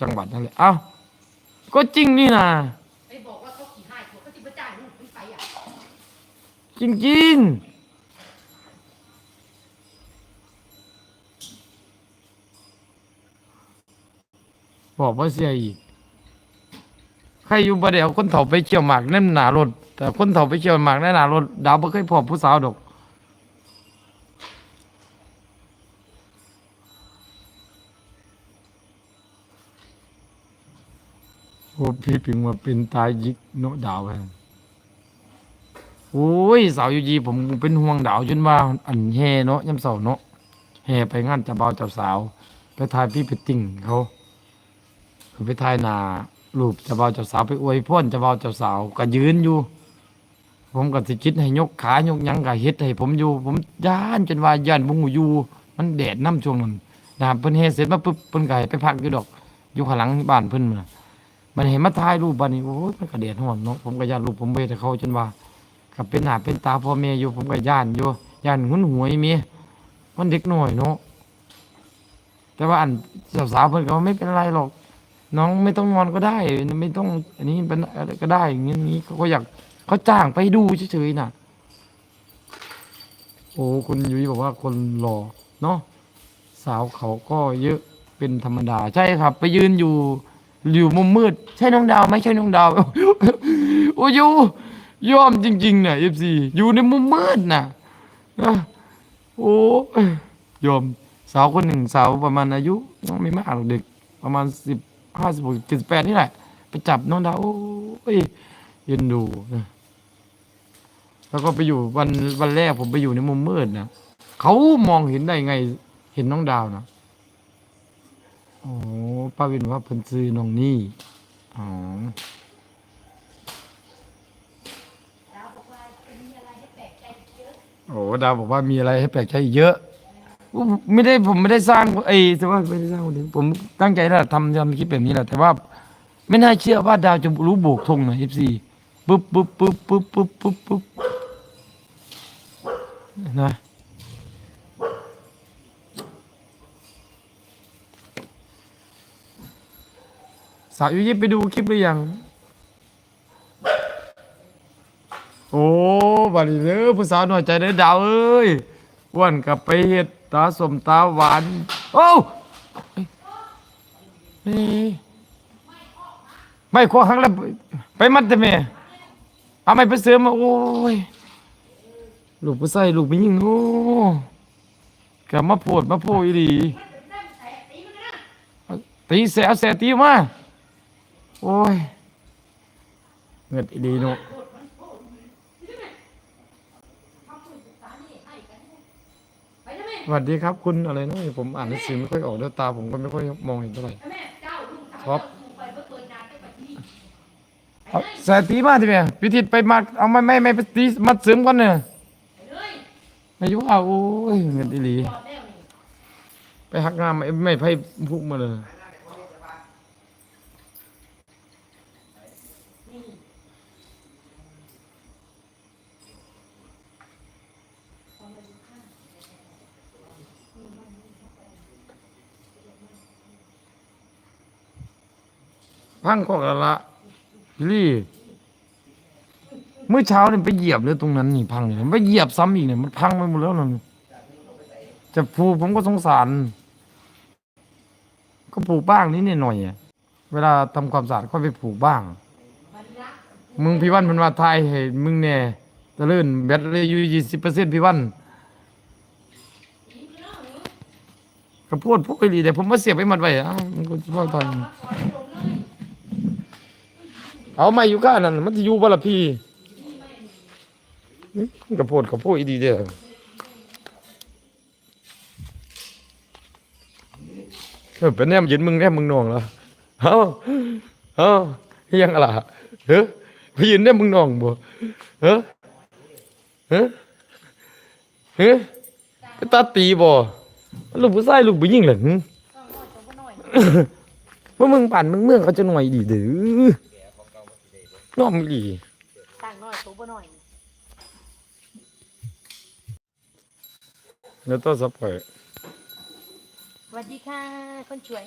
จังหวัดนั่นแหละเอ้าก็จริงนี่นะไปบอกว่าเขาขี่ห้าขวบเขาจะมาจ่ายลูกมันไปอะจริงๆบอกว่าเสียอีก ใครอยู่ประเดี๋ยวคนเฒ่าไปเกี่ยวหมากแน่นหนารถแต่คนเฒ่าไปเกี่ยวหมากแน่นหนารถดาวบ่เคยพบผู้สาวดอก โอ้พี่ปิงมาเป็นตายยิกโนดาวแฮงโอ้ยสาวอยู่ยีผมเป็นห่วงดาวจนว่า อันแห่เนาะยามเสาเนาะแห่ไปงานจะบ่าจ้าสาว ไปถ่ายพี่ไปติ่งเขาไปถ่ายนารูปจะบ่าจ้าสาวไปอวยพรเจะบ่าจ้าสาวก็ยืนอยู่ ผมก็สิคิดให้ยกขายกยังก็เฮ็ดให้ผมอยู่ ผมย่านจนว่าย่านบ่ฮู้อยู่มันแดดน้ำช่วงนั้นนะครับเพิ่นเฮ็ดเสร็จมาปุ๊บเพิ่นก็ให้ไปพักอยู่ดอก อยู่ข้างหลังบ้านเพิ่นน่ะ มันเห็นมาถ่ายรูปบัดนี้โอ้ยมันก็เดือดร้อนเนาะผมก็ย่านรูปผมไปแต่เขาจนว่ากับเป็นหน้าเป็นตาพ่อแม่อยู่ผมก็ย่านอยู่ย่านหุ่นหวยเมียมันเด็กหน้อยเนาะแต่ว่าอันสาวๆเพิ่นก็ว่าไม่เป็นไรหรอก น้องไม่ต้องนอนก็ได้ ไม่ต้อง อันนี้เป็นอะไรก็ได้อย่างนี้เขาก็อยากเขาจ้างไปดูเฉยๆน่ะ โอ้คุณยุ้ยบอกว่าคนหล่อเนาะสาวเขาก็เยอะเป็นธรรมดาใช่ครับ ไปยืนอยู่ อยู่มุมมืด ใช่น้องดาวไหมใช่น้องดาวโอ้ยอยู่ยอมจริงๆเนี่ยเอฟซีอยู่ในมุมมืดนะนะโอ้ยยอมสาวคนหนึ่งสาวประมาณอายุไม่มากหรอกเด็ก ประมาณสิบห้าสิบหกสิบแปดนี่แหละ ไปจับน้องดาวโอ้ยเย็นดูนะแล้วก็ไปอยู่วันวันแรกผมไปอยู่ในมุมมืดนะเขามองเห็นได้ไงเห็นน้องดาวนะ โอ้ป้าวินว่าเพิ่นซื้อน้องนี่อ๋อดาวบอกว่าจะมีอะไรให้แปลกใจเยอะโอ้ดาวบอกว่ามีอะไรให้แปลกใจอีกเยอะ ไม่ได้ผมไม่ได้สร้างไอ้แต่ว่าไม่ได้สร้างคนผมตั้งใจแล้วทำทำคลิปแบบนี้แหละแต่ว่า ไม่น่าเชื่อว่าดาวจะรู้โบกธงนะเอฟซีปุ๊บปุ๊บปุ๊บปุ๊บปุ๊บปุ๊บปุ๊บนะ สาวยุยิบไปดูคลิปหรือยัง โอ้บัดนี้เด้อผู้สาวหน่อยใจเด้อดาวเอ้ยอ้วนกลับไปเฮ็ดตาสมตาหวาน โอ้นี่ไม่ขอครั้งแล้วไปมัดแต่แม่เอาไม่ไปเสริมมาโอ้ยลูกผู้ใส่ลูกผู้หญิงโอ้กลับมาโพดมาโพอีดีตีแสเอาแสตีมา โอ้ยเงิดอีดีเนาะไปนะแม่สวัสดีครับคุณอะไรนะผมอ่านหนังสือไม่ค่อยออกด้วยตาผมก็ไม่ค่อยมองเห็นเท่าไหร่แม่เจ้าลูกครับไปเมื่อเกินนานได้แบบนี้เอาใส่ตีมาทีเมียพิธีไปมัดเอาไม่ไม่ไม่ไปตีมัดเสริมก่อนเนี่ยไปเลยอายุเอาโอ้ยเงินอีหลีรอดแล้วนี่ไปหักงามไม่ไม่ไพ่พุกมาเลย พังก็กละลี่เมื่อเช้าเนี่ยไปเหยียบเลยตรงนั้นนี่พังเลยไปเหยียบซ้ำอีกเนี่ยมันพังไปหมดแล้วนั่นจะผูกผมก็สงสาร ก็ผูกบ้างนิดหน่อยเวลาทำความสะอาดก็ไปผูกบ้าง มึงพี่วันมันว่าทายให้มึงแน่ตะลื่นแบตเลยอยู่ยี่สิบเปอร์เซ็นต์พี่วันก็พูดพูดไปดีแต่ผมมาเสียบไปหมดไว้อ้าวมันก็พ่อตอน เอาไม่อยู่ก้านั่นมันจะอยู่บ่ละพี่นี่มันก็พูดก็พูดอีดีเด้อเออเป็นแนมยืนมึงแนมมึงนองเหรอเฮ้าเฮ้าเฮียงอะไรเฮ้ยไปยืนแนมมึงนองบ่เฮ้ยเฮ้ยเฮ้ยไปตาตีบ่ลูกผู้ชายลูกผู้หญิงเหรอหึต้องน้อยตัวก็น้อยว่ามึงปั่นมึงเมืองเขาจะหน่อยดีเด้อ น้อมดีต่างน้อยตัวก็น้อยแล้วต้องสับไปสวัสดีค่ะ คนสวย